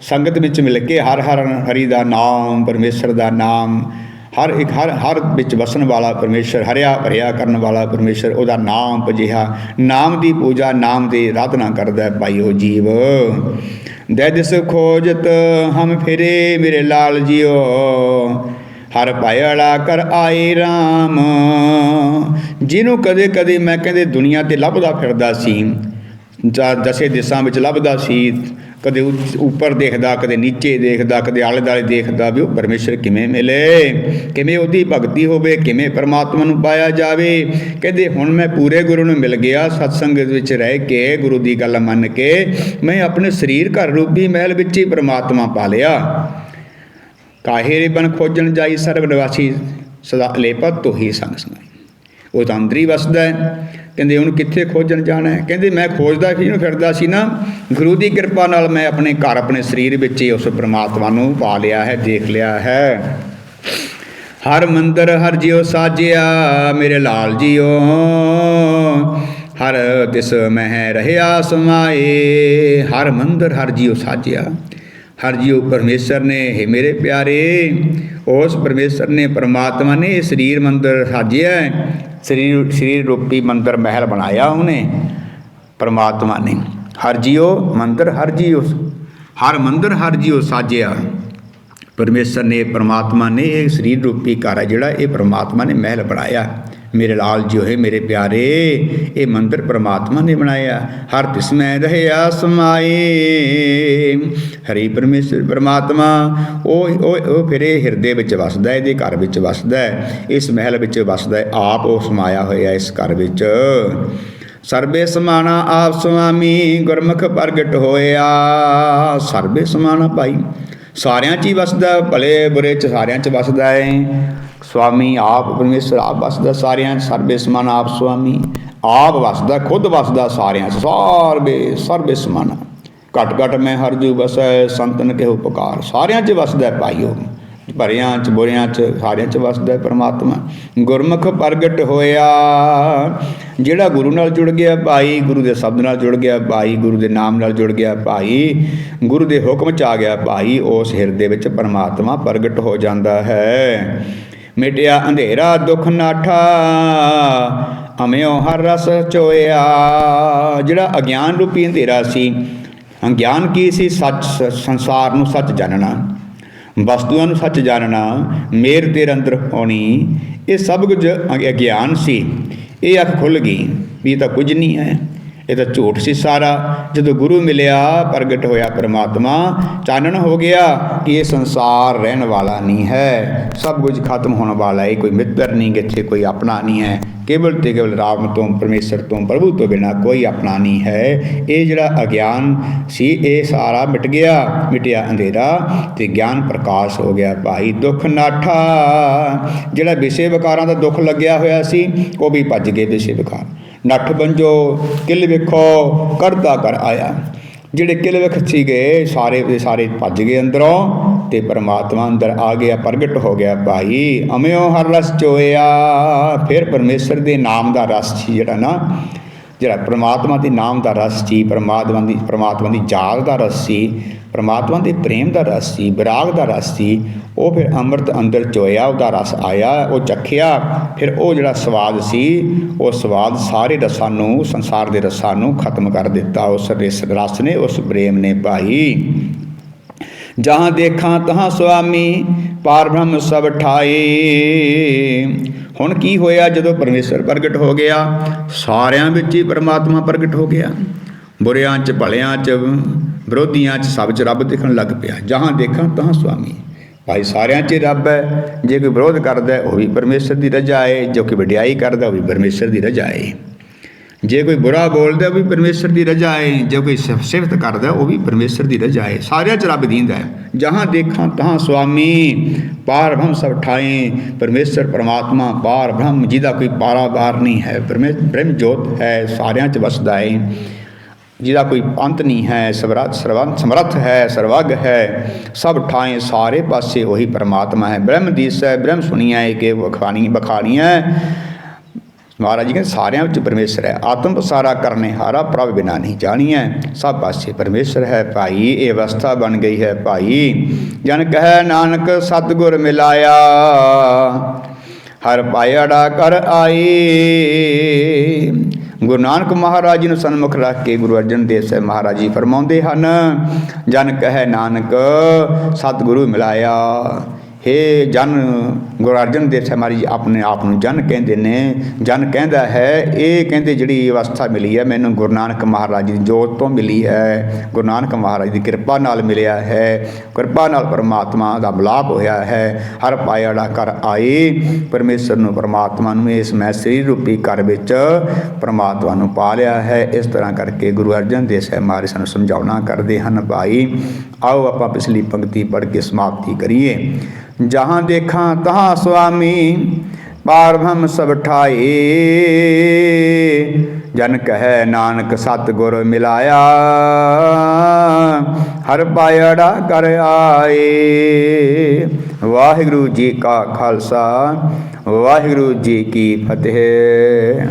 ਸੰਗਤ ਵਿੱਚ ਮਿਲ ਕੇ ਹਰ ਹਰ ਹਰੀ ਦਾ ਨਾਮ, ਪਰਮੇਸ਼ਰ ਦਾ ਨਾਮ ਹਰ ਇੱਕ ਹਰ ਹਰ ਵਿੱਚ ਵਸਣ ਵਾਲਾ ਪਰਮੇਸ਼ਰ, ਹਰਿਆ ਭਰਿਆ ਕਰਨ ਵਾਲਾ ਪਰਮੇਸ਼ਰ, ਉਹਦਾ ਨਾਮ ਪਜਿਹਾ ਨਾਮ ਦੀ ਪੂਜਾ, ਨਾਮ ਦੀ ਆਰਾਧਨਾ ਕਰਦਾ ਭਾਈ ਉਹ ਜੀਵ। ਦੇ ਖੋਜਤ ਹਮ ਫਿਰੇ ਮੇਰੇ ਲਾਲ ਜੀਓ, ਹਰ ਪਾਇਲਾ ਕਰ ਆਏ RAM ਜਿਹਨੂੰ ਕਦੇ ਕਦੇ ਮੈਂ ਕਹਿੰਦੇ ਦੁਨੀਆ ਤੇ ਲੱਭਦਾ ਫਿਰਦਾ ਸੀ, ਜਾਂ ਦਸੇ ਦਿਸ਼ਾਂ ਵਿੱਚ ਲੱਭਦਾ ਸੀ ਕਦੇ ਉੱਪਰ ਦੇਖਦਾ, ਕਦੇ ਨੀਚੇ ਦੇਖਦਾ, ਕਦੇ ਆਲੇ ਦਾਲੇ ਦੇਖਦਾ ਵੀ ਉਹ ਪਰਮੇਸ਼ਰ ਕਿਵੇਂ ਮਿਲੇ, ਕਿਵੇਂ ਉਹਦੀ ਭਗਤੀ ਹੋਵੇ, ਕਿਵੇਂ ਪਰਮਾਤਮਾ ਨੂੰ ਪਾਇਆ ਜਾਵੇ। ਕਹਿੰਦੇ, ਹੁਣ ਮੈਂ ਪੂਰੇ ਗੁਰੂ ਨੂੰ ਮਿਲ ਗਿਆ ਸਤਸੰਗ ਵਿੱਚ ਰਹਿ ਕੇ, ਗੁਰੂ ਦੀ ਗੱਲ ਮੰਨ ਕੇ, ਮੈਂ ਆਪਣੇ ਸਰੀਰ ਘਰ ਰੂਪੀ ਮਹਿਲ ਵਿੱਚ ਹੀ ਪਰਮਾਤਮਾ ਪਾ ਲਿਆ। ਕਾਹੇ ਰੇ ਬਨ ਖੋਜਣ ਜਾਈ ਸਰਬ ਨਿਵਾਸੀ, ਸਦਾ ਲੇਪਤ ਤੋਹੀ ਸੰਗ ਸਮਾਈ ਉਹ ਤਾਂ ਅੰਦਰ ਹੀ ਵਸਦਾ ਹੈ। ਕਹਿੰਦੇ ਉਹਨੂੰ ਕਿੱਥੇ ਖੋਜਣ ਜਾਣਾ ਹੈ? ਕਹਿੰਦੇ ਮੈਂ ਖੋਜਦਾ ਕਿਹਨੂੰ ਫਿਰਦਾ ਸੀ ਨਾ। ਗੁਰੂ ਦੀ ਕਿਰਪਾ ਨਾਲ ਮੈਂ ਆਪਣੇ ਘਰ, ਆਪਣੇ ਸਰੀਰ ਵਿੱਚ ਹੀ ਉਸ ਪ੍ਰਮਾਤਮਾ ਨੂੰ ਪਾ ਲਿਆ ਹੈ, ਦੇਖ ਲਿਆ ਹੈ। ਹਰ ਮੰਦਰ, ਹਰ ਜਿਉ ਸਾਜਿਆ, ਮੇਰੇ ਲਾਲ ਜੀਓ। ਹਰ ਤਿਸ ਮਹਿ ਰਹਿਆ ਸਮਾਏ, ਹਰ ਮੰਦਰ, ਹਰ ਜਿਉ ਸਾਜਿਆ। ਹਰ ਜੀਉ ਪਰਮੇਸ਼ਰ ਨੇ, ਹੈ ਮੇਰੇ ਪਿਆਰੇ, ਉਸ ਪਰਮੇਸ਼ਰ ਨੇ, ਪਰਮਾਤਮਾ ਨੇ ਇਹ ਸਰੀਰ ਮੰਦਰ ਸਾਜਿਆ ਸਰੀਰ ਸਰੀਰ ਰੂਪੀ ਮੰਦਰ ਮਹਿਲ ਬਣਾਇਆ ਉਹਨੇ, ਪਰਮਾਤਮਾ ਨੇ। ਹਰ ਜੀਓ ਮੰਦਰ, ਹਰ ਜੀਓ ਹਰ ਮੰਦਰ, ਹਰ ਜੀਓ ਸਾਜਿਆ। ਪਰਮੇਸ਼ਰ ਨੇ, ਪਰਮਾਤਮਾ ਨੇ ਇਹ ਸਰੀਰ ਰੂਪੀ ਘਰ ਹੈ ਜਿਹੜਾ, ਇਹ ਪਰਮਾਤਮਾ ਨੇ ਮਹਿਲ ਬਣਾਇਆ। ਮੇਰੇ ਲਾਲ ਜੀ ਹੋਏ ਮੇਰੇ ਪਿਆਰੇ, ਇਹ ਮੰਦਰ ਪ੍ਰਮਾਤਮਾ ਨੇ ਬਣਾਇਆ। ਹਰ ਤਿਸਮੈ ਰਹਿਆ ਸਮਾਏ ਹਰੀ ਪਰਮੇਸ਼ਰ ਪ੍ਰਮਾਤਮਾ, ਉਹ ਉਹ ਉਹ ਫਿਰ ਇਹ ਹਿਰਦੇ ਵਿੱਚ ਵਸਦਾ ਇਹਦੇ ਘਰ ਵਿੱਚ ਵਸਦਾ ਇਸ ਮਹਿਲ ਵਿੱਚ ਵਸਦਾ ਹੈ, ਆਪ ਉਹ ਸਮਾਇਆ ਹੋਇਆ ਇਸ ਘਰ ਵਿੱਚ। ਸਰਬੇ ਸਮਾਣਾ ਆਪ ਸੁਆਮੀ ਗੁਰਮੁਖ ਪ੍ਰਗਟ ਹੋਇਆ। ਸਰਬੇ ਸਮਾਣਾ ਭਾਈ, ਸਾਰਿਆਂ 'ਚ ਹੀ ਵਸਦਾ, ਭਲੇ ਬੁਰੇ 'ਚ ਸਾਰਿਆਂ 'ਚ ਵਸਦਾ ਹੈ ਸੁਆਮੀ ਆਪ ਪਰਮੇਸ਼ਰ ਆਪ ਵਸਦਾ ਸਾਰਿਆਂ 'ਚ, ਸਰਬੇ ਸਮਾਨ ਆਪ ਸੁਆਮੀ ਆਪ ਵਸਦਾ, ਖੁਦ ਵਸਦਾ ਸਾਰਿਆਂ 'ਚ ਸਰਬੇ ਸਰਬੇ ਸਮਾਨ। ਘਟ ਘਟ ਮੈਂ ਹਰ ਜੂ ਵਸੈ, ਸੰਤਨ ਕੇ ਉਪਕਾਰ ਸਾਰਿਆਂ 'ਚ ਵਸਦਾ ਹੈ ਭਾਈਓ ਭਰਿਆਂ 'ਚ, ਬੁਰਿਆਂ 'ਚ, ਸਾਰਿਆਂ 'ਚ ਵਸਦਾ ਹੈ ਪ੍ਰਮਾਤਮਾ। ਗੁਰਮੁਖ ਪ੍ਰਗਟ ਹੋਇਆ, ਜਿਹੜਾ ਗੁਰੂ ਨਾਲ ਜੁੜ ਗਿਆ ਭਾਈ, ਗੁਰੂ ਦੇ ਸ਼ਬਦ ਨਾਲ ਜੁੜ ਗਿਆ ਭਾਈ, ਗੁਰੂ ਦੇ ਨਾਮ ਨਾਲ ਜੁੜ ਗਿਆ ਭਾਈ, ਗੁਰੂ ਦੇ ਹੁਕਮ 'ਚ ਆ ਗਿਆ ਭਾਈ, ਉਸ ਹਿਰਦੇ ਵਿੱਚ ਪਰਮਾਤਮਾ ਪ੍ਰਗਟ ਹੋ ਜਾਂਦਾ ਹੈ। ਮਿਟਿਆ ਅੰਧੇਰਾ ਦੁੱਖ ਨਾਠਾ, ਅਮਿਓ ਹਰ ਰਸ ਚੋਇਆ। ਜਿਹੜਾ ਅਗਿਆਨ ਰੂਪੀ ਅੰਧੇਰਾ ਸੀ, ਅਗਿਆਨ ਕੀ ਸੀ? ਸੱਚ ਸੰਸਾਰ ਨੂੰ ਸੱਚ ਜਾਣਨਾ, ਵਸਤੂਆਂ ਨੂੰ ਸੱਚ ਜਾਣਨਾ, ਮੇਰ ਤੇਰੇ ਅੰਦਰ ਹੋਣੀ, ਇਹ ਸਭ ਕੁਝ ਅਗਿਆਨ ਸੀ। ਇਹ ਅੱਖ ਖੁੱਲ ਗਈ ਵੀ ਇਹ ਤਾਂ ਕੁਝ ਨਹੀਂ ਹੈ। ਇਹ ਤਾਂ ਝੂਠ ਸੀ ਸਾਰਾ। ਜਦੋਂ ਗੁਰੂ ਮਿਲਿਆ, ਪ੍ਰਗਟ ਹੋਇਆ ਪਰਮਾਤਮਾ, ਚਾਨਣ ਹੋ ਗਿਆ ਕਿ ਇਹ ਸੰਸਾਰ ਰਹਿਣ ਵਾਲਾ ਨਹੀਂ ਹੈ। ਸਭ ਕੁਝ ਖਤਮ ਹੋਣ ਵਾਲਾ ਹੈ, ਕੋਈ ਮਿੱਤਰ ਨਹੀਂ, ਇੱਥੇ ਕੋਈ ਆਪਣਾ ਨਹੀਂ ਹੈ। ਕੇਵਲ ਤੇ ਕੇਵਲ ਰਾਮ ਤੋਂ, ਪਰਮੇਸ਼ਰ ਤੋਂ, ਪ੍ਰਭੂ ਤੋਂ ਬਿਨਾ ਕੋਈ ਆਪਣਾ ਨਹੀਂ ਹੈ। ਇਹ ਜਿਹੜਾ ਅਗਿਆਨ ਸੀ, ਇਹ ਸਾਰਾ ਮਿਟ ਗਿਆ, ਮਿਟਿਆ ਅੰਧੇਰਾ ਤੇ ਗਿਆਨ ਪ੍ਰਕਾਸ਼ ਹੋ ਗਿਆ। ਭਾਈ ਦੁੱਖ ਨਾਠਾ, ਜਿਹੜਾ ਵਿਸ਼ੇ ਵਿਕਾਰਾਂ ਦਾ ਦੁੱਖ ਲੱਗਿਆ ਹੋਇਆ ਸੀ, ਉਹ ਵੀ ਭੱਜ ਗਏ ਵਿਸ਼ੇ ਵਿਕਾਰ ਨੱਠ ਬੰਜੋ, ਕਿਲ ਵੇਖੋ ਕਰਦਾ ਕਰ ਆਇਆ। ਜਿਹੜੇ ਕਿਲ ਵੇਖ ਸੀਗੇ ਸਾਰੇ ਦੇ ਸਾਰੇ ਭੱਜ ਗਏ ਅੰਦਰੋਂ ਤੇ ਪਰਮਾਤਮਾ ਅੰਦਰ ਆ ਗਿਆ, ਪ੍ਰਗਟ ਹੋ ਗਿਆ, ਭਾਈ ਅਮਿਓ ਹਰ ਰਸ ਚੋਇਆ। ਫਿਰ ਪਰਮੇਸ਼ਰ ਦੇ ਨਾਮ ਦਾ ਰਸ ਸੀ ਜਿਹੜਾ ਨਾ ਜਿਹੜਾ ਪ੍ਰਮਾਤਮਾ ਦੇ ਨਾਮ ਦਾ ਰਸ ਸੀ, ਪ੍ਰਮਾਤਮਾ ਦੀ ਪ੍ਰਮਾਤਮਾ ਦੀ ਯਾਦ ਦਾ ਰਸ ਸੀ, ਪ੍ਰਮਾਤਮਾ ਦੇ ਪ੍ਰੇਮ ਦਾ ਰਸ ਸੀ, ਵਿਰਾਗ ਦਾ ਰਸ ਸੀ, ਉਹ ਫਿਰ ਅੰਮ੍ਰਿਤ ਅੰਦਰ ਚੋਇਆ, ਉਹਦਾ ਰਸ ਆਇਆ, ਉਹ ਚੱਖਿਆ, ਫਿਰ ਉਹ ਜਿਹੜਾ ਸਵਾਦ ਸੀ, ਉਹ ਸਵਾਦ ਸਾਰੇ ਰਸਾਂ ਨੂੰ, ਸੰਸਾਰ ਦੇ ਰਸਾਂ ਨੂੰ ਖਤਮ ਕਰ ਦਿੱਤਾ, ਉਸ ਰਸ ਰਸ ਨੇ, ਉਸ ਪ੍ਰੇਮ ਨੇ ਭਾਈ। ਜਹਾਂ ਦੇਖਾਂ ਤਹਾਂ ਸੁਆਮੀ, ਪਾਰ ਬ੍ਰਹਮ ਸਭ ਠਾਏ। ਹੁਣ ਕੀ ਹੋਇਆ ਜਦੋਂ ਪਰਮੇਸ਼ਰ ਪ੍ਰਗਟ ਹੋ ਗਿਆ? ਸਾਰਿਆਂ ਵਿੱਚ ਹੀ ਪਰਮਾਤਮਾ ਪ੍ਰਗਟ ਹੋ ਗਿਆ। ਬੁਰਿਆਂ 'ਚ, ਭਲਿਆਂ 'ਚ, ਵਿਰੋਧੀਆਂ 'ਚ ਸਭ 'ਚ ਰੱਬ ਦਿਖਣ ਲੱਗ ਪਿਆ। ਜਹਾਂ ਦੇਖਾਂ ਤਹਾਂ ਸੁਆਮੀ। ਭਾਈ ਸਾਰਿਆਂ 'ਚ ਹੀ ਰੱਬ ਹੈ। ਜੇ ਕੋਈ ਵਿਰੋਧ ਕਰਦਾ ਉਹ ਵੀ ਪਰਮੇਸ਼ਰ ਦੀ ਰਜ਼ਾ ਹੈ। ਜੋ ਕਿ ਵਡਿਆਈ ਕਰਦਾ, ਉਹ ਵੀ ਪਰਮੇਸ਼ਰ ਦੀ ਰਜ਼ਾ ਹੈ। ਜੇ ਕੋਈ ਬੁਰਾ ਬੋਲਦਾ ਉਹ ਵੀ ਪਰਮੇਸ਼ਰ ਦੀ ਰਜ਼ਾ ਹੈ, ਜੇ ਕੋਈ ਸਿਫਤ ਕਰਦਾ ਉਹ ਵੀ ਪਰਮੇਸ਼ਰ ਦੀ ਰਜ਼ਾ ਹੈ। ਸਾਰਿਆਂ 'ਚ ਰੱਬ ਦੀਂਦਾ ਹੈ। ਜਹਾਂ ਦੇਖਾਂ ਤਹਾਂ ਸੁਆਮੀ, ਪਾਰ ਬ੍ਰਹਮ ਸਭ ਠਾਏ ਪਰਮੇਸ਼ਰ ਪਰਮਾਤਮਾ ਪਾਰ ਬ੍ਰਹਮ, ਜਿਹਦਾ ਕੋਈ ਪਾਰਾਵਾਰ ਨਹੀਂ ਹੈ। ਪਰਮੇਸ਼ਰ ਬ੍ਰਹਮ ਜੋਤ ਹੈ, ਸਾਰਿਆਂ 'ਚ ਵਸਦਾ ਹੈ। ਜਿਹਦਾ ਕੋਈ ਅੰਤ ਨਹੀਂ ਹੈ ਸਰਵਰਤ ਸਰਵੰਤ ਸਮਰੱਥ ਹੈ ਸਰਵਗ ਹੈ, ਸਭ ਠਾਏ ਸਾਰੇ ਪਾਸੇ ਉਹੀ ਪਰਮਾਤਮਾ ਹੈ। ਬ੍ਰਹਮ ਦੀਸ ਹੈ ਬ੍ਰਹਮ ਸੁਣੀਆ ਹੈ ਕਿ ਵਖਾਣੀ ਬਖਾਣੀਆਂ ਮਹਾਰਾਜ ਜੀ ਕਹਿੰਦੇ ਸਾਰਿਆਂ ਵਿੱਚ ਪਰਮੇਸ਼ਰ ਹੈ। ਆਤਮ ਪਸਾਰਾ ਕਰਨੇ ਹਾਰਾ ਪ੍ਰਭ ਬਿਨਾ ਨਹੀਂ ਜਾਣੀ ਹੈ ਸਭ ਪਾਸੇ ਪਰਮੇਸ਼ਰ ਹੈ। ਭਾਈ, ਇਹ ਅਵਸਥਾ ਬਣ ਗਈ ਹੈ ਭਾਈ। ਜਨ ਕਹੈ ਨਾਨਕ, ਸਤਿਗੁਰ ਮਿਲਾਇਆ। ਹਰ ਪਾਇੜਾ ਕਰ ਆਈ ਗੁਰੂ ਨਾਨਕ ਮਹਾਰਾਜ ਜੀ ਨੂੰ ਸਨਮੁਖ ਰੱਖ ਕੇ ਗੁਰੂ ਅਰਜਨ ਦੇਵ ਸਾਹਿਬ ਮਹਾਰਾਜ ਜੀ ਫਰਮਾਉਂਦੇ ਹਨ, ਜਨ ਕਹੈ ਨਾਨਕ, ਸਤਿਗੁਰੂ ਮਿਲਾਇਆ। ਹੇ ਜਨ ਗੁਰੂ ਅਰਜਨ ਦੇਵ ਸਾਹਿਬ ਜੀ ਆਪਣੇ ਆਪ ਨੂੰ ਜਨ ਕਹਿੰਦੇ ਨੇ, ਜਨ ਕਹਿੰਦਾ ਹੈ, ਇਹ ਕਹਿੰਦੇ ਜਿਹੜੀ ਅਵਸਥਾ ਮਿਲੀ ਹੈ, ਮੈਨੂੰ ਗੁਰੂ ਨਾਨਕ ਮਹਾਰਾਜ ਜੀ ਦੀ ਜੋਤ ਤੋਂ ਮਿਲੀ ਹੈ। ਗੁਰੂ ਨਾਨਕ ਮਹਾਰਾਜ ਦੀ ਕਿਰਪਾ ਨਾਲ ਮਿਲਿਆ ਹੈ। ਕਿਰਪਾ ਨਾਲ ਪਰਮਾਤਮਾ ਦਾ ਮਿਲਾਪ ਹੋਇਆ ਹੈ। ਹਰ ਪਾਇੜਾ ਕਰ ਆਏ, ਪਰਮੇਸ਼ਰ ਨੂੰ ਪਰਮਾਤਮਾ ਨੂੰ ਇਸ ਮੈਂ ਸਰੀਰ ਰੂਪੀ ਘਰ ਵਿੱਚ ਪਰਮਾਤਮਾ ਨੂੰ ਪਾ ਲਿਆ ਹੈ। ਇਸ ਤਰ੍ਹਾਂ ਕਰਕੇ ਗੁਰੂ ਅਰਜਨ ਦੇਵ ਸਾਹਿਬ ਸਾਨੂੰ ਸਮਝਾਉਣਾ ਕਰਦੇ ਹਨ, ਭਾਈ, ਆਓ ਆਪਾਂ ਪਿਛਲੀ ਪੰਕਤੀ ਪੜ੍ਹ ਕੇ ਸਮਾਪਤੀ ਕਰੀਏ। ਜਹਾਂ ਦੇਖਾਂ ਤਹਾਂ ਸੁਆਮੀ ਪਾਰ ਬ੍ਰਹਮ ਸਭ ਠਾਏ। ਜਨ ਕਹੈ ਨਾਨਕ ਸਤਿਗੁਰ ਮਿਲਾਇਆ, ਹਰ ਪਾਇੜਾ ਕਰ ਆਏ। ਵਾਹਿਗੁਰੂ ਜੀ ਕਾ ਖਾਲਸਾ, ਵਾਹਿਗੁਰੂ ਜੀ ਕੀ ਫਤਿਹ।